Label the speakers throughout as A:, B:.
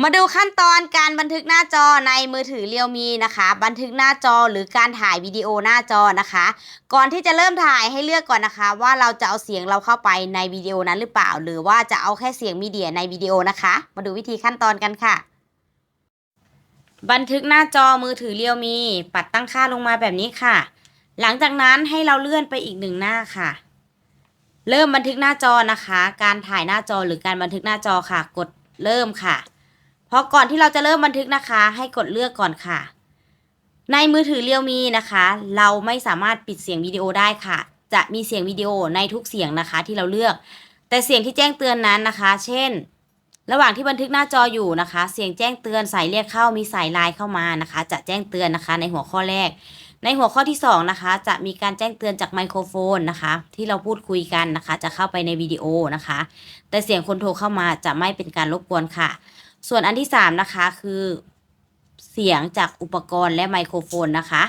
A: มาดูขั้นตอนการบันทึกหน้าจอในมือถือเรียวมีนะคะ บันทึกหน้าจอหรือการถ่ายวิดีโอหน้าจอนะคะ ก่อนที่จะเริ่มถ่ายให้เลือกก่อนนะคะ ว่าเราจะเอาเสียงเราเข้าไปในวิดีโอนั้นหรือเปล่า หรือว่าจะเอาแค่เสียงมีเดียในวิดีโอนะคะ มาดูวิธีขั้นตอนกันค่ะ บันทึกหน้าจอมือถือเรียวมี ปัดตั้งค่าลงมาแบบนี้ค่ะ หลังจากนั้นให้เราเลื่อนไปอีกหนึ่งหน้าค่ะเริ่มบันทึกหน้าจอนะคะ การถ่ายหน้าจอหรือการบันทึกหน้าจอค่ะ กดเริ่มค่ะ พอก่อนที่เราจะเริ่มบันทึกนะคะ ให้กดเลือกก่อนค่ะ ในมือถือเรียวมีนะคะ เราไม่สามารถปิดเสียงวิดีโอได้ค่ะ จะมีเสียงวิดีโอในทุกเสียงนะคะที่เราเลือก แต่เสียงที่แจ้งเตือนนั้นนะคะ เช่น ระหว่างที่บันทึกหน้าจออยู่นะคะ เสียงแจ้งเตือนสายเรียกเข้ามีสายไลน์เข้ามานะคะ จะแจ้งเตือนนะคะ ในหัวข้อแรก ในหัวข้อที่สองนะคะ จะมีการแจ้งเตือนจากไมโครโฟนนะคะ ที่เราพูดคุยกันนะคะ จะเข้าไปในวิดีโอนะคะ แต่เสียงคนโทรเข้ามาจะไม่เป็นการรบกวนค่ะ ส่วนอันที่ 3 นะคะคือเสียงจากอุปกรณ์และไมโครโฟนนะคะ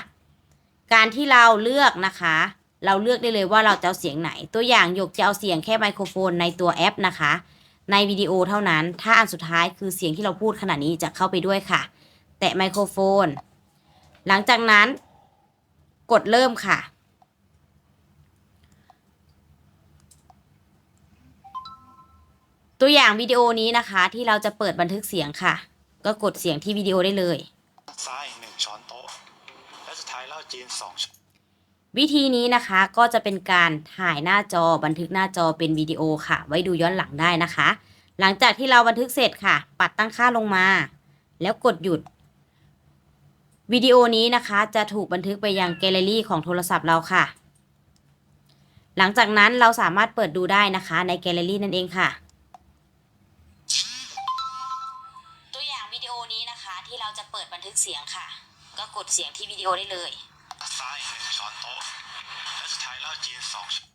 A: การที่เราเลือกนะคะ เราเลือกได้เลยว่าเราจะเอาเสียงไหน ตัวอย่างหยกจะเอาเสียงแค่ไมโครโฟนในตัวแอปนะคะ ในวิดีโอเท่านั้น ถ้าอันสุดท้ายคือเสียงที่เราพูดขณะนี้จะเข้าไปด้วยค่ะ แตะไมโครโฟน หลังจากนั้น กดเริ่มค่ะ ตัวอย่างวิดีโอนี้นะคะ ที่เราจะเปิดบันทึกเสียงค่ะ ก็กดเสียงที่วิดีโอได้เลย
B: ทรายหนึ่งช้อนโต๊ะ และสุดท้ายเหล้าจีนสองช้อน
A: วิธีนี้นะคะก็จะเป็นการถ่ายหน้าจอบันทึกหน้าจอเป็นวิดีโอค่ะ ไว้ดูย้อนหลังได้นะคะ หลังจากที่เราบันทึกเสร็จค่ะ ปัดตั้งค่าลงมา แล้วกดหยุด วิดีโอนี้นะคะจะถูกบันทึกไปยังแกลเลอรี่ของโทรศัพท์เราค่ะ หลังจากนั้นเราสามารถเปิดดูได้นะคะในแกลเลอรี่นั่นเองค่ะ เราจะเปิดบันทึกเสียงค่ะ ก็กดเสียงที่วิดีโอได้เลย
B: ทรายหนึ่งช้อนโต๊ะ และสุดท้ายเหล้าจีนสองช้อน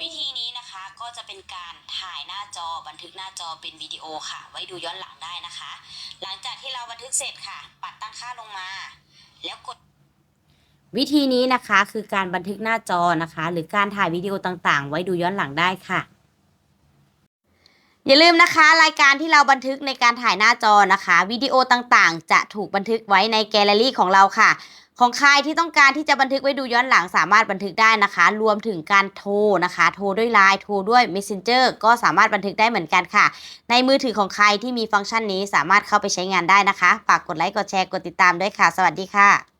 A: วิธีนี้นะคะก็จะเป็นการถ่ายหน้าจอบันทึกหน้าจอเป็นวิดีโอค่ะ ไว้ดูย้อนหลังได้นะคะ หลังจากที่เราบันทึกเสร็จค่ะ ปัดตั้งค่าลงมา แล้วกดวิธีนี้นะคะคือการบันทึกหน้าจอนะคะ หรือการถ่ายวิดีโอต่างๆ ไว้ดูย้อนหลังได้ค่ะ อย่าลืมนะคะรายการที่เราบันทึกในการถ่ายหน้าจอนะคะวิดีโอต่างๆ จะถูกบันทึกไว้ในแกลเลอรี่ของเราค่ะ ของใครที่ต้องการที่จะบันทึกไว้ดูย้อนหลังสามารถบันทึกได้นะคะ รวมถึงการโทรนะคะ โทรด้วยไลน์โทรด้วย Messenger ก็สามารถบันทึกได้เหมือนกันค่ะ ในมือถือของใครที่มีฟังก์ชันนี้สามารถเข้าไปใช้งานได้นะคะฝากกดไลค์กดแชร์กดติดตามด้วยค่ะ สวัสดีค่ะ